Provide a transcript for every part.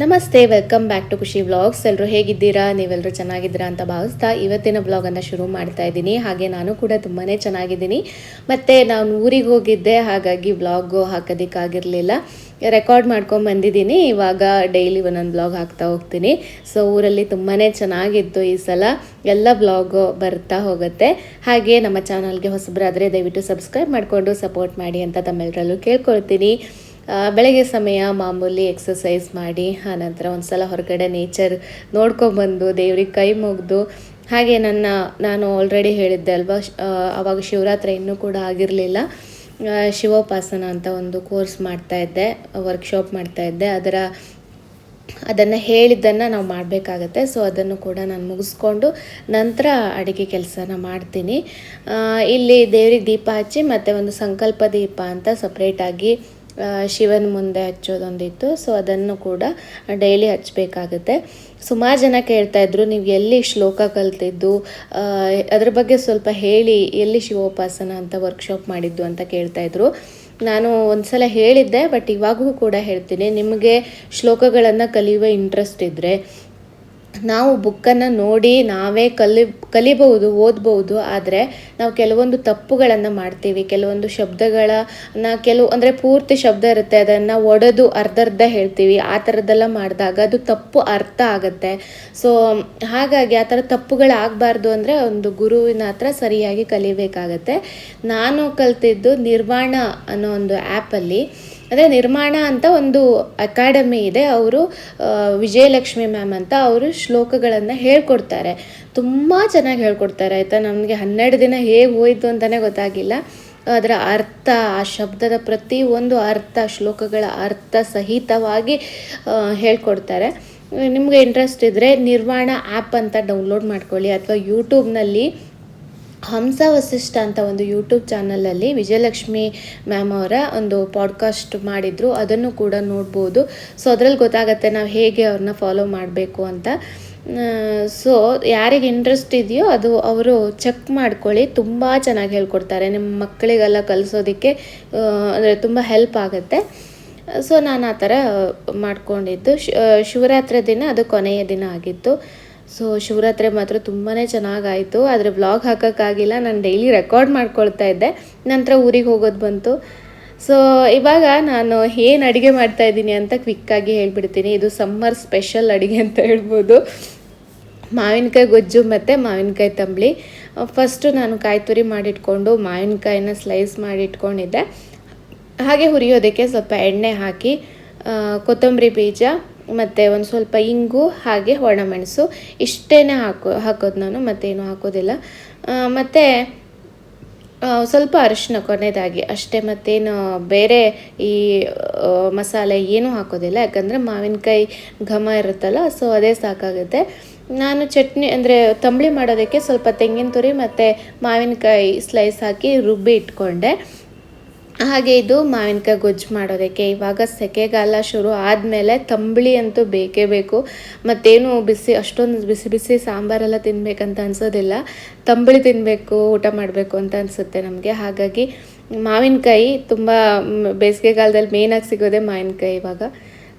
ನಮಸ್ತೆ, welcome back to Khushi vlogs ಎಲ್ಲರೂ ಹೇಗಿದ್ದೀರಾ? ನೀವೆಲ್ಲರೂ ಚೆನ್ನಾಗಿದ್ದೀರಾ ಅಂತ ಭಾವಿಸ್ತಾ ಇವತ್ತಿನ ವ್ಲಾಗನ್ನು ಶುರು ಮಾಡ್ತಾ ಇದ್ದೀನಿ. ಹಾಗೆ ನಾನು ಕೂಡ ತುಂಬಾ ಚೆನ್ನಾಗಿದ್ದೀನಿ. ಮತ್ತು ನಾನು ಊರಿಗೆ ಹೋಗಿದ್ದೆ, ಹಾಗಾಗಿ ವ್ಲಾಗು ಹಾಕೋದಕ್ಕಾಗಿರಲಿಲ್ಲ. ರೆಕಾರ್ಡ್ ಮಾಡ್ಕೊಂಡು ಬಂದಿದ್ದೀನಿ. ಇವಾಗ ಡೈಲಿ ಒಂದೊಂದು ಬ್ಲಾಗ್ ಹಾಕ್ತಾ ಹೋಗ್ತೀನಿ. ಸೊ, ಊರಲ್ಲಿ ತುಂಬಾ ಚೆನ್ನಾಗಿತ್ತು ಈ ಸಲ. ಎಲ್ಲ ಬ್ಲಾಗು ಬರ್ತಾ ಹೋಗುತ್ತೆ. ಹಾಗೆ ನಮ್ಮ ಚಾನಲ್ಗೆ ಹೊಸಬರಾದರೆ ದಯವಿಟ್ಟು ಸಬ್ಸ್ಕ್ರೈಬ್ ಮಾಡಿಕೊಂಡು ಸಪೋರ್ಟ್ ಮಾಡಿ ಅಂತ ತಮ್ಮೆಲ್ಲರಲ್ಲೂ ಕೇಳ್ಕೊಳ್ತೀನಿ. ಬೆಳಗ್ಗೆ ಸಮಯ ಮಾಮೂಲಿ ಎಕ್ಸಸೈಸ್ ಮಾಡಿ, ಆನಂತರ ಒಂದು ಸಲ ಹೊರಗಡೆ ನೇಚರ್ ನೋಡ್ಕೊಬಂದು, ದೇವ್ರಿಗೆ ಕೈ ಮುಗಿದು, ಹಾಗೆ ನನ್ನ, ನಾನು ಆಲ್ರೆಡಿ ಹೇಳಿದ್ದೆ ಅಲ್ವಾ ಅವಾಗ ಶಿವರಾತ್ರಿ ಇನ್ನೂ ಕೂಡ ಆಗಿರಲಿಲ್ಲ. ಶಿವೋಪಾಸನ ಅಂತ ಒಂದು ಕೋರ್ಸ್ ಮಾಡ್ತಾ ಇದ್ದೆ ವರ್ಕ್ಶಾಪ್ ಮಾಡ್ತಾ ಇದ್ದೆ. ಅದರ, ಅದನ್ನು ಹೇಳಿದ್ದನ್ನು ನಾವು ಮಾಡಬೇಕಾಗತ್ತೆ. ಸೊ ಅದನ್ನು ಕೂಡ ನಾನು ಮುಗಿಸ್ಕೊಂಡು ನಂತರ ಅಡುಗೆ ಕೆಲಸನ ಮಾಡ್ತೀನಿ. ಇಲ್ಲಿ ದೇವ್ರಿಗೆ ದೀಪ ಹಚ್ಚಿ ಮತ್ತು ಒಂದು ಸಂಕಲ್ಪ ದೀಪ ಅಂತ ಸಪ್ರೇಟಾಗಿ ಶಿವನ ಮುಂದೆ ಹಚ್ಚೋದೊಂದಿತ್ತು. ಸೊ ಅದನ್ನು ಕೂಡ ಡೈಲಿ ಹಚ್ಚಬೇಕಾಗುತ್ತೆ. ಸುಮಾರು ಜನ ಕೇಳ್ತಾ ಇದ್ರು, ನೀವು ಎಲ್ಲಿ ಶ್ಲೋಕ ಕಲ್ತಿದ್ದು? ಅದ್ರ ಬಗ್ಗೆ ಸ್ವಲ್ಪ ಹೇಳಿ, ಎಲ್ಲಿ ಶಿವೋಪಾಸನ ಅಂತ ವರ್ಕ್ಶಾಪ್ ಮಾಡಿದ್ದು ಅಂತ ಕೇಳ್ತಾ ಇದ್ರು. ನಾನು ಒಂದ್ಸಲ ಹೇಳಿದ್ದೆ ಬಟ್ ಇವಾಗೂ ಕೂಡ ಹೇಳ್ತೀನಿ. ನಿಮಗೆ ಶ್ಲೋಕಗಳನ್ನು ಕಲಿಯುವ ಇಂಟ್ರೆಸ್ಟ್ ಇದ್ದರೆ ನಾವು ಬುಕ್ಕನ್ನು ನೋಡಿ ನಾವೇ ಕಲಿ, ಕಲಿಬಹುದು ಓದ್ಬೋದು ಆದರೆ ನಾವು ಕೆಲವೊಂದು ತಪ್ಪುಗಳನ್ನು ಮಾಡ್ತೀವಿ, ಕೆಲವೊಂದು ಶಬ್ದಗಳನ್ನ ಕೆಲವು, ಅಂದರೆ ಪೂರ್ತಿ ಶಬ್ದ ಇರುತ್ತೆ, ಅದನ್ನು ಒಡೆದು ಅರ್ಧರ್ಧ ಹೇಳ್ತೀವಿ, ಆ ಥರದ್ದೆಲ್ಲ ಮಾಡಿದಾಗ ಅದು ತಪ್ಪು ಅರ್ಥ ಆಗುತ್ತೆ. ಸೊ ಹಾಗಾಗಿ ಆ ಥರ ತಪ್ಪುಗಳಾಗಬಾರ್ದು ಅಂದರೆ ಒಂದು ಗುರುವಿನ ಹತ್ರ ಸರಿಯಾಗಿ ಕಲಿಬೇಕಾಗತ್ತೆ. ನಾನು ಕಲ್ತಿದ್ದು ನಿರ್ವಾಣ ಅನ್ನೋ ಒಂದು ಆ್ಯಪಲ್ಲಿ ಅದೇ ನಿರ್ಮಾಣ ಅಂತ ಒಂದು ಅಕಾಡೆಮಿ ಇದೆ. ಅವರು ವಿಜಯಲಕ್ಷ್ಮಿ ಮ್ಯಾಮ್ ಅಂತ ಅವರು ಶ್ಲೋಕಗಳನ್ನು ಹೇಳ್ಕೊಡ್ತಾರೆ. ತುಂಬ ಚೆನ್ನಾಗಿ ಹೇಳ್ಕೊಡ್ತಾರೆ. ಆಯಿತಾ? ನಮಗೆ ಹನ್ನೆರಡು ದಿನ ಹೇಗೆ ಹೋಯಿತು ಅಂತಲೇ ಗೊತ್ತಾಗಿಲ್ಲ. ಅದರ ಅರ್ಥ, ಆ ಶಬ್ದದ ಪ್ರತಿ ಒಂದು ಅರ್ಥ, ಶ್ಲೋಕಗಳ ಅರ್ಥ ಸಹಿತವಾಗಿ ಹೇಳ್ಕೊಡ್ತಾರೆ. ನಿಮಗೆ ಇಂಟ್ರೆಸ್ಟ್ ಇದ್ದರೆ ನಿರ್ವಾಣ ಆ್ಯಪ್ ಅಂತ ಡೌನ್ಲೋಡ್ ಮಾಡ್ಕೊಳ್ಳಿ. ಅಥವಾ ಯೂಟ್ಯೂಬ್ನಲ್ಲಿ ಹಂಸ ವಸಿಷ್ಠ ಅಂತ ಒಂದು ಯೂಟ್ಯೂಬ್ ಚಾನಲಲ್ಲಿ ವಿಜಯಲಕ್ಷ್ಮಿ ಮ್ಯಾಮ್ ಅವರ ಒಂದು ಪಾಡ್ಕಾಸ್ಟ್ ಮಾಡಿದರು. ಅದನ್ನು ಕೂಡ ನೋಡ್ಬೋದು. ಸೊ ಅದರಲ್ಲಿ ಗೊತ್ತಾಗುತ್ತೆ ನಾವು ಹೇಗೆ ಅವ್ರನ್ನ ಫಾಲೋ ಮಾಡಬೇಕು ಅಂತ. ಸೊ ಯಾರಿಗೆ ಇಂಟ್ರೆಸ್ಟ್ ಇದೆಯೋ ಅದು ಅವರು ಚೆಕ್ ಮಾಡ್ಕೊಳ್ಳಿ. ತುಂಬ ಚೆನ್ನಾಗಿ ಹೇಳ್ಕೊಡ್ತಾರೆ. ನಿಮ್ಮ ಮಕ್ಕಳಿಗೆಲ್ಲ ಕಲಿಸೋದಕ್ಕೆ ಅಂದರೆ ತುಂಬ ಹೆಲ್ಪ್ ಆಗುತ್ತೆ. ಸೊ ನಾನು ಆ ಥರ ಮಾಡ್ಕೊಂಡಿದ್ದು. ಶಿವರಾತ್ರಿ ದಿನ ಅದು ಕೊನೆಯ ದಿನ ಆಗಿತ್ತು. ಸೊ ಶಿವರಾತ್ರಿ ಮಾತ್ರ ತುಂಬಾ ಚೆನ್ನಾಗಾಯಿತು. ಆದರೆ ವ್ಲಾಗ್ ಹಾಕೋಕ್ಕಾಗಿಲ್ಲ. ನಾನು ಡೈಲಿ ರೆಕಾರ್ಡ್ ಮಾಡ್ಕೊಳ್ತಾ ಇದ್ದೆ. ನಂತರ ಊರಿಗೆ ಹೋಗೋದು ಬಂತು. ಸೊ ಇವಾಗ ನಾನು ಏನು ಅಡುಗೆ ಮಾಡ್ತಾ ಇದ್ದೀನಿ ಅಂತ ಕ್ವಿಕ್ಕಾಗಿ ಹೇಳ್ಬಿಡ್ತೀನಿ. ಇದು ಸಮ್ಮರ್ ಸ್ಪೆಷಲ್ ಅಡುಗೆ ಅಂತ ಹೇಳ್ಬೋದು. ಮಾವಿನಕಾಯಿ ಗೊಜ್ಜು ಮತ್ತು ಮಾವಿನಕಾಯಿ ತಂಬಳಿ. ಫಸ್ಟು ನಾನು ಕಾಯಿ ತುರಿ ಮಾಡಿಟ್ಕೊಂಡು ಮಾವಿನಕಾಯಿನ ಸ್ಲೈಸ್ ಮಾಡಿಟ್ಕೊಂಡಿದ್ದೆ. ಹಾಗೆ ಹುರಿಯೋದಕ್ಕೆ ಸ್ವಲ್ಪ ಎಣ್ಣೆ ಹಾಕಿ ಕೊತ್ತಂಬರಿ ಬೀಜ ಮತ್ತು ಒಂದು ಸ್ವಲ್ಪ ಇಂಗು ಹಾಗೆ ಒಣಮೆಣಸು ಇಷ್ಟೇ ಹಾಕೋ, ಹಾಕೋದು ನಾನು, ಮತ್ತೇನು ಹಾಕೋದಿಲ್ಲ. ಮತ್ತು ಸ್ವಲ್ಪ ಅರಿಶಿನ ಕೊನೆಯದಾಗಿ ಅಷ್ಟೇ ಮತ್ತೇನು ಬೇರೆ ಈ ಮಸಾಲೆ ಏನೂ ಹಾಕೋದಿಲ್ಲ. ಯಾಕಂದರೆ ಮಾವಿನಕಾಯಿ ಘಮ ಇರುತ್ತಲ್ಲ, ಸೊ ಅದೇ ಸಾಕಾಗುತ್ತೆ. ನಾನು ಚಟ್ನಿ ಅಂದರೆ ತಂಬಳಿ ಮಾಡೋದಕ್ಕೆ ಸ್ವಲ್ಪ ತೆಂಗಿನ ತುರಿ ಮತ್ತು ಮಾವಿನಕಾಯಿ ಸ್ಲೈಸ್ ಹಾಕಿ ರುಬ್ಬಿ ಇಟ್ಕೊಂಡೆ. ಹಾಗೆ ಇದು ಮಾವಿನಕಾಯಿ ಗೊಜ್ಜು ಮಾಡೋದಕ್ಕೆ. ಇವಾಗ ಸೆಕೆಗಾಲ ಶುರು ಆದಮೇಲೆ ತಂಬಳಿ ಅಂತೂ ಬೇಕೇ ಬೇಕು. ಮತ್ತೇನು ಬಿಸಿ, ಅಷ್ಟೊಂದು ಬಿಸಿ ಬಿಸಿ ಸಾಂಬಾರೆಲ್ಲ ತಿನ್ನಬೇಕಂತ ಅನ್ಸೋದಿಲ್ಲ. ತಂಬಳಿ ತಿನ್ನಬೇಕು ಊಟ ಮಾಡಬೇಕು ಅಂತ ಅನಿಸುತ್ತೆ ನಮಗೆ. ಹಾಗಾಗಿ ಮಾವಿನಕಾಯಿ ತುಂಬ ಬೇಸಿಗೆಗಾಲದಲ್ಲಿ ಮೇನಾಗಿ ಸಿಗೋದೇ ಮಾವಿನಕಾಯಿ ಇವಾಗ.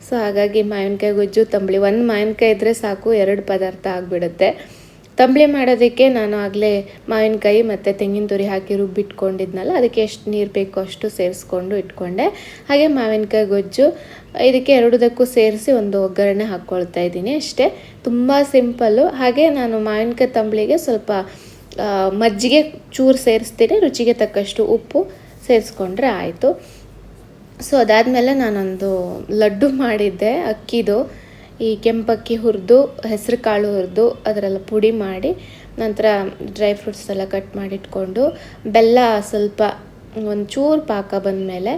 ಸೊ ಹಾಗಾಗಿ ಮಾವಿನಕಾಯಿ ಗೊಜ್ಜು, ತಂಬಳಿ. ಒಂದು ಮಾವಿನಕಾಯಿ ಇದ್ದರೆ ಸಾಕು, ಎರಡು ಪದಾರ್ಥ ಆಗಿಬಿಡುತ್ತೆ. ತಂಬಳಿ ಮಾಡೋದಕ್ಕೆ ನಾನು ಆಗಲೇ ಮಾವಿನಕಾಯಿ ಮತ್ತು ತೆಂಗಿನ ತುರಿ ಹಾಕಿ ರುಬ್ಬಿಟ್ಕೊಂಡಿದ್ನಲ್ಲ, ಅದಕ್ಕೆ ಎಷ್ಟು ನೀರು ಬೇಕೋ ಅಷ್ಟು ಸೇರಿಸ್ಕೊಂಡು ಇಟ್ಕೊಂಡೆ. ಹಾಗೆ ಮಾವಿನಕಾಯಿ ಗೊಜ್ಜು, ಇದಕ್ಕೆ ಎರಡದಕ್ಕೂ ಸೇರಿಸಿ ಒಂದು ಒಗ್ಗರಣೆ ಹಾಕ್ಕೊಳ್ತಾ ಇದ್ದೀನಿ ಅಷ್ಟೇ. ತುಂಬ ಸಿಂಪಲ್ಲು ಹಾಗೆ ನಾನು ಮಾವಿನಕಾಯಿ ತಂಬಳಿಗೆ ಸ್ವಲ್ಪ ಮಜ್ಜಿಗೆ ಚೂರು ಸೇರಿಸ್ತೀನಿ, ರುಚಿಗೆ ತಕ್ಕಷ್ಟು ಉಪ್ಪು ಸೇರಿಸ್ಕೊಂಡ್ರೆ ಆಯಿತು. ಸೊ ಅದಾದಮೇಲೆ ನಾನೊಂದು ಲಡ್ಡು ಮಾಡಿದ್ದೆ, ಅಕ್ಕಿದು. ಈ ಕೆಂಪಕ್ಕಿ ಹುರಿದು, ಹೆಸರು ಕಾಳು ಹುರಿದು ಅದರೆಲ್ಲ ಪುಡಿ ಮಾಡಿ ನಂತರ ಡ್ರೈ ಫ್ರೂಟ್ಸ್ ಎಲ್ಲ ಕಟ್ ಮಾಡಿಟ್ಕೊಂಡು ಬೆಲ್ಲ ಸ್ವಲ್ಪ ಒಂಚೂರು ಪಾಕ ಬಂದಮೇಲೆ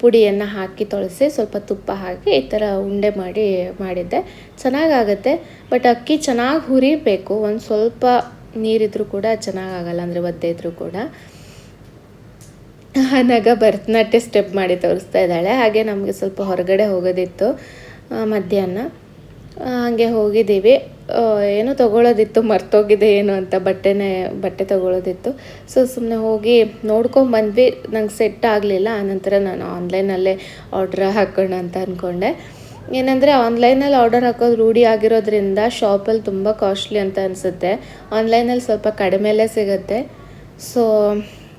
ಪುಡಿಯನ್ನು ಹಾಕಿ ತೊಳಸಿ ಸ್ವಲ್ಪ ತುಪ್ಪ ಹಾಕಿ ಈ ಥರ ಉಂಡೆ ಮಾಡಿ ಮಾಡಿದ್ದೆ. ಚೆನ್ನಾಗಾಗತ್ತೆ, ಬಟ್ ಅಕ್ಕಿ ಚೆನ್ನಾಗಿ ಹುರಿಬೇಕು. ಒಂದು ಸ್ವಲ್ಪ ನೀರಿದ್ರೂ ಕೂಡ ಚೆನ್ನಾಗಾಗಲ್ಲ, ಅಂದರೆ ಒದ್ದೆ ಇದ್ರೂ ಕೂಡ. ನಗ ಭರತನಾಟ್ಯ ಸ್ಟೆಪ್ ಮಾಡಿ ತೋರಿಸ್ತಾ ಇದ್ದಾಳೆ. ಹಾಗೆ ನಮಗೆ ಸ್ವಲ್ಪ ಹೊರಗಡೆ ಹೋಗೋದಿತ್ತು. ಮಧ್ಯಾಹ್ನ. ಹಾಗೆ ಹೋಗಿದ್ದೀವಿ. ಏನೋ ತೊಗೊಳೋದಿತ್ತು, ಮರ್ತೋಗಿದೆ ಏನು ಅಂತ ಬಟ್ಟೆನೇ, ಬಟ್ಟೆ ತೊಗೊಳೋದಿತ್ತು. ಸೊ ಸುಮ್ಮನೆ ಹೋಗಿ ನೋಡ್ಕೊಂಬಂದ್ವಿ ನಂಗೆ ಸೆಟ್ ಆಗಲಿಲ್ಲ. ಆನಂತರ ನಾನು ಆನ್ಲೈನಲ್ಲೇ ಆರ್ಡ್ರ್ ಹಾಕೋಣ ಅಂತ ಅಂದ್ಕೊಂಡೆ ಏನಂದರೆ ಆನ್ಲೈನಲ್ಲಿ ಆರ್ಡರ್ ಹಾಕೋದು ರೂಢಿ ಆಗಿರೋದ್ರಿಂದ ಶಾಪಲ್ಲಿ ತುಂಬ ಕಾಸ್ಟ್ಲಿ ಅಂತ ಅನಿಸುತ್ತೆ. ಆನ್ಲೈನಲ್ಲಿ ಸ್ವಲ್ಪ ಕಡಿಮೆಲೇ ಸಿಗುತ್ತೆ. ಸೊ,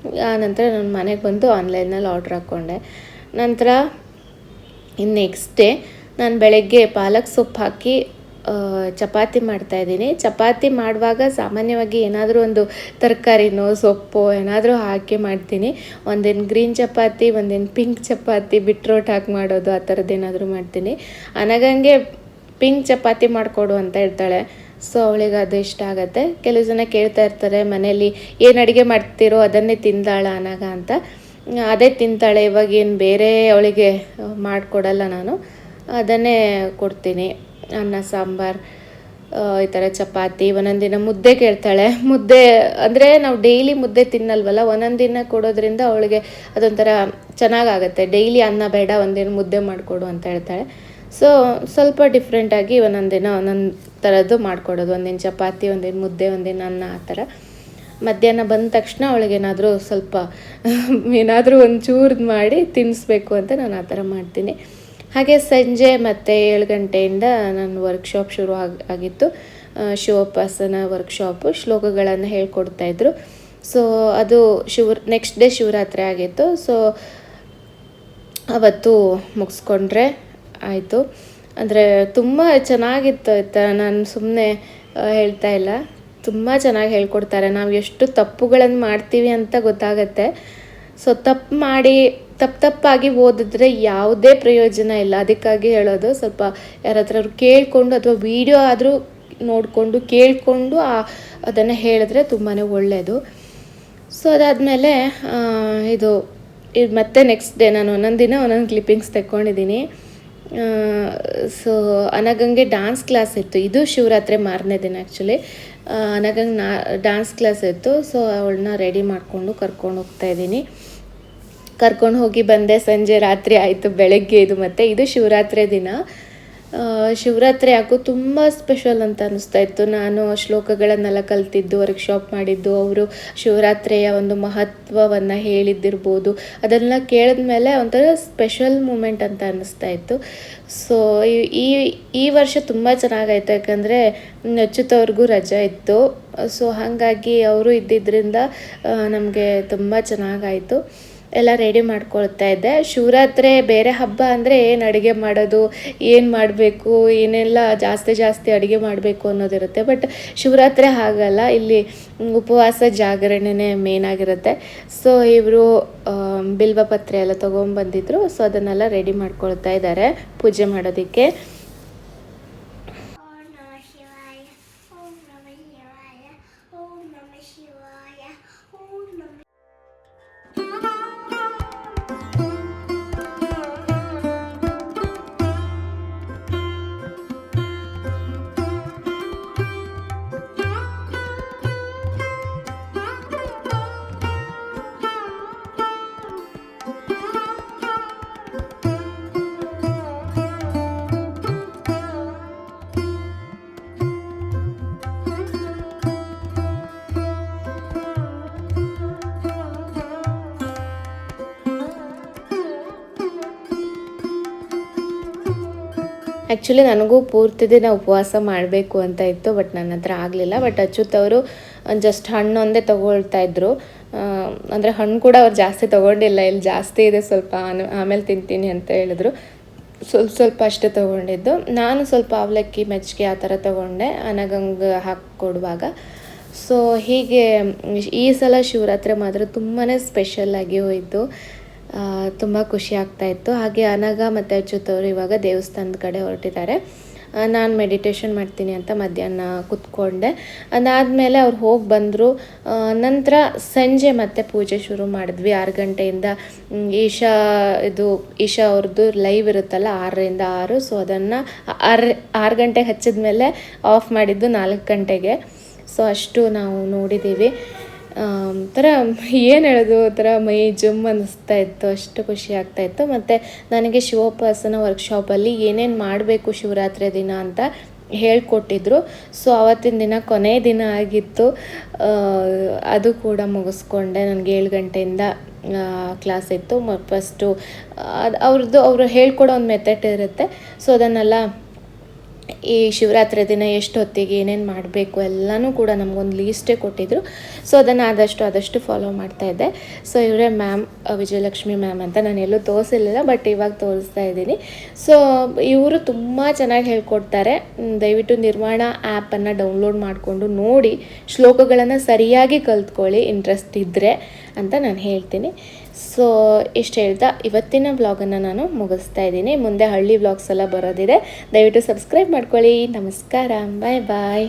ಆನಂತರ ನಂತರ ನಾನು ಮನೆಗೆ ಬಂದು ಆನ್ಲೈನಲ್ಲಿ ಆರ್ಡ್ರ್ ಹಾಕ್ಕೊಂಡೆ ನಂತರ ಇನ್ನು ನೆಕ್ಸ್ಟ್ ಡೇ ನಾನು ಬೆಳಗ್ಗೆ ಪಾಲಕ್ ಸೊಪ್ಪು ಹಾಕಿ ಚಪಾತಿ ಮಾಡ್ತಾಯಿದ್ದೀನಿ ಚಪಾತಿ ಮಾಡುವಾಗ ಸಾಮಾನ್ಯವಾಗಿ ಏನಾದರೂ ಒಂದು ತರಕಾರಿನೋ ಸೊಪ್ಪು ಏನಾದರೂ ಹಾಕಿ ಮಾಡ್ತೀನಿ. ಒಂದೇನು ಗ್ರೀನ್ ಚಪಾತಿ, ಒಂದೇನು ಪಿಂಕ್ ಚಪಾತಿ, ಬಿಟ್ರೋಟ್ ಹಾಕಿ ಮಾಡೋದು ಆ ಥರದ್ದು ಏನಾದರೂ ಮಾಡ್ತೀನಿ. ಅನಗಂಗೆ ಪಿಂಕ್ ಚಪಾತಿ ಮಾಡಿಕೊಡು ಅಂತ ಹೇಳ್ತಾಳೆ. ಸೊ, ಅವಳಿಗೆ ಅದು ಇಷ್ಟ ಆಗುತ್ತೆ. ಕೆಲವು ಜನ ಕೇಳ್ತಾ ಇರ್ತಾರೆ, ಮನೆಯಲ್ಲಿ ಏನು ಅಡುಗೆ ಮಾಡ್ತೀರೋ ಅದನ್ನೇ ತಿಂದಾಳ ಅನಗ ಅಂತ. ಅದೇ ತಿಂತಾಳೆ, ಇವಾಗ ಏನು ಬೇರೆ ಅವಳಿಗೆ ಮಾಡಿಕೊಡಲ್ಲ ನಾನು. ಅದನ್ನೇ ಕೊಡ್ತೀನಿ. ಅನ್ನ, ಸಾಂಬಾರು ಈ ಥರ ಚಪಾತಿ ಒಂದೊಂದು ದಿನ ಮುದ್ದೆ ಕೇಳ್ತಾಳೆ. ಮುದ್ದೆ ಅಂದರೆ ನಾವು ಡೈಲಿ ಮುದ್ದೆ ತಿನ್ನಲ್ವಲ್ಲ ಒಂದೊಂದು ದಿನ ಕೊಡೋದ್ರಿಂದ ಅವಳಿಗೆ ಅದೊಂಥರ ಚೆನ್ನಾಗಾಗತ್ತೆ. ಡೈಲಿ ಅನ್ನ ಬೇಡ, ಒಂದಿನ ಮುದ್ದೆ ಮಾಡಿಕೊಡು ಅಂತ ಹೇಳ್ತಾಳೆ. ಸೊ ಸ್ವಲ್ಪ ಡಿಫ್ರೆಂಟಾಗಿ ಒಂದೊಂದು ದಿನ ಒಂದೊಂದು ಥರದ್ದು ಮಾಡಿಕೊಡೋದು. ಒಂದಿನ ಚಪಾತಿ, ಒಂದಿನ ಮುದ್ದೆ, ಒಂದಿನ ಅನ್ನ, ಆ ಥರ ಮಧ್ಯಾಹ್ನ ಬಂದ ತಕ್ಷಣ ಅವಳಿಗೇನಾದರೂ ಸ್ವಲ್ಪ ಏನಾದರೂ ಒಂದು ಚೂರ್ದು ಮಾಡಿ ತಿನ್ನಿಸ್ಬೇಕು ಅಂತ ನಾನು ಆ ಥರ ಮಾಡ್ತೀನಿ. ಹಾಗೆ ಸಂಜೆ ಮತ್ತೆ ಏಳು ಗಂಟೆಯಿಂದ ನನ್ನ ವರ್ಕ್ಶಾಪ್ ಶುರು ಆಗಿ, ಆಗಿತ್ತು. ಶಿವೋಪಾಸನ ವರ್ಕ್ಶಾಪು ಶ್ಲೋಕಗಳನ್ನು ಹೇಳ್ಕೊಡ್ತಾಯಿದ್ರು ಸೊ ಅದು ಶಿವ ನೆಕ್ಸ್ಟ್ ಡೇ ಶಿವರಾತ್ರಿ ಆಗಿತ್ತು. ಸೊ ಅವತ್ತು ಮುಗಿಸ್ಕೊಂಡ್ರೆ ಆಯಿತು. ಅಂದರೆ ತುಂಬ ಚೆನ್ನಾಗಿತ್ತು ಆಯ್ತಾ? ನಾನು ಸುಮ್ಮನೆ ಹೇಳ್ತಾ ಇಲ್ಲ. ತುಂಬ ಚೆನ್ನಾಗಿ ಹೇಳ್ಕೊಡ್ತಾರೆ. ನಾವು ಎಷ್ಟು ತಪ್ಪುಗಳನ್ನು ಮಾಡ್ತೀವಿ ಅಂತ ಗೊತ್ತಾಗತ್ತೆ. ಸೊ ತಪ್ಪು ಮಾಡಿ, ತಪ್ಪು ತಪ್ಪಾಗಿ ಓದಿದ್ರೆ ಯಾವುದೇ ಪ್ರಯೋಜನ ಇಲ್ಲ. ಅದಕ್ಕಾಗಿ ಹೇಳೋದು ಸ್ವಲ್ಪ ಯಾರ ಹತ್ರ ಕೇಳಿಕೊಂಡು ಅಥವಾ ವಿಡಿಯೋ ಆದರೂ ನೋಡಿಕೊಂಡು ಕೇಳಿಕೊಂಡು ಅದನ್ನು ಹೇಳಿದ್ರೆ ತುಂಬಾ ಒಳ್ಳೆಯದು ಸೊ ಅದಾದಮೇಲೆ ಇದು ಮತ್ತೆ ನೆಕ್ಸ್ಟ್ ಡೇ ನಾನು ಒಂದೊಂದು ದಿನ ಒಂದೊಂದು ಕ್ಲಿಪ್ಪಿಂಗ್ಸ್ ತೆಕ್ಕೊಂಡಿದ್ದೀನಿ. ಸೊ ಅನಗಂಗೆ ಡ್ಯಾನ್ಸ್ ಕ್ಲಾಸ್ ಇತ್ತು. ಇದು ಶಿವರಾತ್ರಿ ಮಾರನೇ ದಿನ ಆ್ಯಕ್ಚುಲಿ ಅನಗಂಗೆ ನಾ ಡ್ಯಾನ್ಸ್ ಕ್ಲಾಸ್ ಇತ್ತು. ಸೊ ಅವಳನ್ನ ರೆಡಿ ಮಾಡಿಕೊಂಡು ಕರ್ಕೊಂಡು ಹೋಗ್ತಾ ಇದ್ದೀನಿ. ಕರ್ಕೊಂಡು ಹೋಗಿ ಬಂದೆ ಸಂಜೆ ರಾತ್ರಿ ಆಯಿತು, ಬೆಳಗ್ಗೆ ಇದು ಮತ್ತು. ಇದು ಶಿವರಾತ್ರಿ ದಿನ. ಶಿವರಾತ್ರಿ ಯಾಕೋ ತುಂಬ ಸ್ಪೆಷಲ್ ಅಂತ ಅನಿಸ್ತಾ ಇತ್ತು. ನಾನು ಶ್ಲೋಕಗಳನ್ನೆಲ್ಲ ಕಲ್ತಿದ್ದು ವರ್ಕ್ಶಾಪ್ ಮಾಡಿದ್ದು, ಅವರು ಶಿವರಾತ್ರಿಯ ಒಂದು ಮಹತ್ವವನ್ನು ಹೇಳಿದ್ದಿರ್ಬೋದು. ಅದನ್ನೆಲ್ಲ ಕೇಳಿದ್ಮೇಲೆ ಒಂಥರ ಸ್ಪೆಷಲ್ ಮೂಮೆಂಟ್ ಅಂತ ಅನ್ನಿಸ್ತಾ ಇತ್ತು. ಸೊ ಈ ಈ ವರ್ಷ ತುಂಬ ಚೆನ್ನಾಗಾಯ್ತು. ಯಾಕಂದರೆ ನಚ್ಚುತ್ತವ್ರಿಗೂ ರಜೆ ಇತ್ತು. ಸೊ ಹಾಗಾಗಿ ಅವರು ಇದ್ದಿದ್ದರಿಂದ ನಮಗೆ ತುಂಬ ಚೆನ್ನಾಗಾಯಿತು. ಎಲ್ಲ ರೆಡಿ ಮಾಡ್ಕೊಳ್ತಾ ಇದ್ದೆ. ಶಿವರಾತ್ರಿ ಬೇರೆ ಹಬ್ಬ ಅಂದರೆ ಏನು ಅಡುಗೆ ಮಾಡೋದು, ಏನು ಮಾಡಬೇಕು, ಏನೆಲ್ಲ ಜಾಸ್ತಿ ಜಾಸ್ತಿ ಅಡುಗೆ ಮಾಡಬೇಕು ಅನ್ನೋದಿರುತ್ತೆ. ಬಟ್ ಶಿವರಾತ್ರಿ ಹಾಗಲ್ಲ, ಇಲ್ಲಿ ಉಪವಾಸ ಜಾಗರಣೆನೇ ಮೇನ್ ಆಗಿರುತ್ತೆ. ಸೊ ಇವರು ಬಿಲ್ವ ಪತ್ರೆ ಎಲ್ಲ ತೊಗೊಂಬಂದಿದ್ರು ಸೊ ಅದನ್ನೆಲ್ಲ ರೆಡಿ ಮಾಡ್ಕೊಳ್ತಾ ಇದ್ದಾರೆ ಪೂಜೆ ಮಾಡೋದಕ್ಕೆ. ಆ್ಯಕ್ಚುಲಿ ನನಗೂ ಪೂರ್ತಿ ದಿನ ಉಪವಾಸ ಮಾಡಬೇಕು ಅಂತ ಇತ್ತು ಬಟ್ ನನ್ನ ಹತ್ರ ಆಗಲಿಲ್ಲ. ಬಟ್ ಅಚ್ಯುತ್ ಅವರು ಜಸ್ಟ್ ಹಣ್ಣು ಒಂದೇ ತಗೊಳ್ತಾ ಇದ್ರು. ಅಂದರೆ ಹಣ್ಣು ಕೂಡ ಅವ್ರು ಜಾಸ್ತಿ ತೊಗೊಂಡಿಲ್ಲ. ಇಲ್ಲಿ ಜಾಸ್ತಿ ಇದೆ, ಸ್ವಲ್ಪ ಆಮೇಲೆ ತಿಂತೀನಿ ಅಂತ ಹೇಳಿದ್ರು. ಸ್ವಲ್ಪ ಸ್ವಲ್ಪ ಅಷ್ಟೇ ತೊಗೊಂಡಿದ್ದು. ನಾನು ಸ್ವಲ್ಪ ಅವಲಕ್ಕಿ ಮೆಚ್ಚಿಗೆ ಆ ಥರ ತೊಗೊಂಡೆ, ಅನಗಂಗೆ ಹಾಕ್ಕೊಡುವಾಗ ಸೊ ಹೀಗೆ ಈ ಸಲ ಶಿವರಾತ್ರಿ ಮಾತ್ರ ತುಂಬಾ ಸ್ಪೆಷಲ್ಲಾಗಿ ಹೋಯಿತು. ತುಂಬ ಖುಷಿ ಆಗ್ತಾ ಇತ್ತು. ಹಾಗೆ ಅನಗ ಮತ್ತು ಅಚ್ಯುತ್ ಅವರು ಇವಾಗ ದೇವಸ್ಥಾನದ ಕಡೆ ಹೊರಟಿದ್ದಾರೆ. ನಾನು ಮೆಡಿಟೇಷನ್ ಮಾಡ್ತೀನಿ ಅಂತ ಮಧ್ಯಾಹ್ನ ಕೂತ್ಕೊಂಡೆ. ಅದಾದಮೇಲೆ ಅವ್ರು ಹೋಗಿ ಬಂದರು. ನಂತರ ಸಂಜೆ ಮತ್ತೆ ಪೂಜೆ ಶುರು ಮಾಡಿದ್ವಿ. ಆರು ಗಂಟೆಯಿಂದ ಈಶಾ ಇದು, ಈಶಾ ಅವ್ರದ್ದು ಲೈವ್ ಇರುತ್ತಲ್ಲ, ಆರರಿಂದ ಆರು. ಸೊ ಅದನ್ನು ಆರು ಆರು ಗಂಟೆಗೆ ಹಚ್ಚಿದ ಮೇಲೆ ಆಫ್ ಮಾಡಿದ್ದು ನಾಲ್ಕು ಗಂಟೆಗೆ. ಸೊ ಅಷ್ಟು ನಾವು ನೋಡಿದ್ದೀವಿ. ಒಂಥರ ಏನು ಹೇಳೋದು, ಒಂಥರ ಮೈ ಜುಮ್ ಅನ್ನಿಸ್ತಾ ಇತ್ತು, ಅಷ್ಟು ಖುಷಿ ಆಗ್ತಾ ಇತ್ತು. ಮತ್ತು ನನಗೆ ಶಿವೋಪಾಸನ ವರ್ಕ್ಶಾಪಲ್ಲಿ ಏನೇನು ಮಾಡಬೇಕು ಶಿವರಾತ್ರಿ ದಿನ ಅಂತ ಹೇಳ್ಕೊಟ್ಟಿದ್ರು. ಸೊ ಆವತ್ತಿನ ದಿನ ಕೊನೆಯ ದಿನ ಆಗಿತ್ತು. ಅದು ಕೂಡ ಮುಗಿಸ್ಕೊಂಡೆ. ನನಗೆ ಏಳು ಗಂಟೆಯಿಂದ ಕ್ಲಾಸ್ ಇತ್ತು. ಫಸ್ಟು ಅದು ಅವ್ರದ್ದು ಅವರು ಹೇಳ್ಕೊಡೋ ಒಂದು ಮೆಥಡ್ ಇರುತ್ತೆ. ಸೊ ಅದನ್ನೆಲ್ಲ ಈ ಶಿವರಾತ್ರಿ ದಿನ ಎಷ್ಟು ಹೊತ್ತಿಗೆ ಏನೇನು ಮಾಡಬೇಕು ಎಲ್ಲನೂ ಕೂಡ ನಮಗೊಂದು ಲೀಸ್ಟೇ ಕೊಟ್ಟಿದ್ರು. ಸೊ ಅದನ್ನು ಆದಷ್ಟು ಆದಷ್ಟು ಫಾಲೋ ಮಾಡ್ತಾ ಇದ್ದೆ. ಸೊ ಇವರೇ ಮ್ಯಾಮ್ ವಿಜಯಲಕ್ಷ್ಮಿ ಮ್ಯಾಮ್ ಅಂತ. ನಾನು ಎಲ್ಲೂ ತೋರಿಸಿರಲಿಲ್ಲ ಬಟ್ ಇವಾಗ ತೋರಿಸ್ತಾ ಇದ್ದೀನಿ. ಸೊ ಇವರು ತುಂಬ ಚೆನ್ನಾಗಿ ಹೇಳ್ಕೊಡ್ತಾರೆ. ದಯವಿಟ್ಟು ನಿರ್ಮಾಣ ಆ್ಯಪನ್ನು ಡೌನ್ಲೋಡ್ ಮಾಡಿಕೊಂಡು ನೋಡಿ ಶ್ಲೋಕಗಳನ್ನು ಸರಿಯಾಗಿ ಕಲ್ತ್ಕೊಳ್ಳಿ ಇಂಟ್ರೆಸ್ಟ್ ಇದ್ದರೆ ಅಂತ ನಾನು ಹೇಳ್ತೀನಿ. ಸೊ ಇಷ್ಟು ಹೇಳ್ತಾ ಇವತ್ತಿನ ವ್ಲಾಗನ್ನು ನಾನು ಮುಗಿಸ್ತಾ ಇದ್ದೀನಿ. ಮುಂದೆ ಹಳ್ಳಿ ಬ್ಲಾಗ್ಸ್ ಎಲ್ಲ ಬರೋದಿದೆ. ದಯವಿಟ್ಟು ಸಬ್ಸ್ಕ್ರೈಬ್ ಮಾಡ್ಕೊಳ್ಳಿ. ನಮಸ್ಕಾರ. ಬಾಯ್ ಬಾಯ್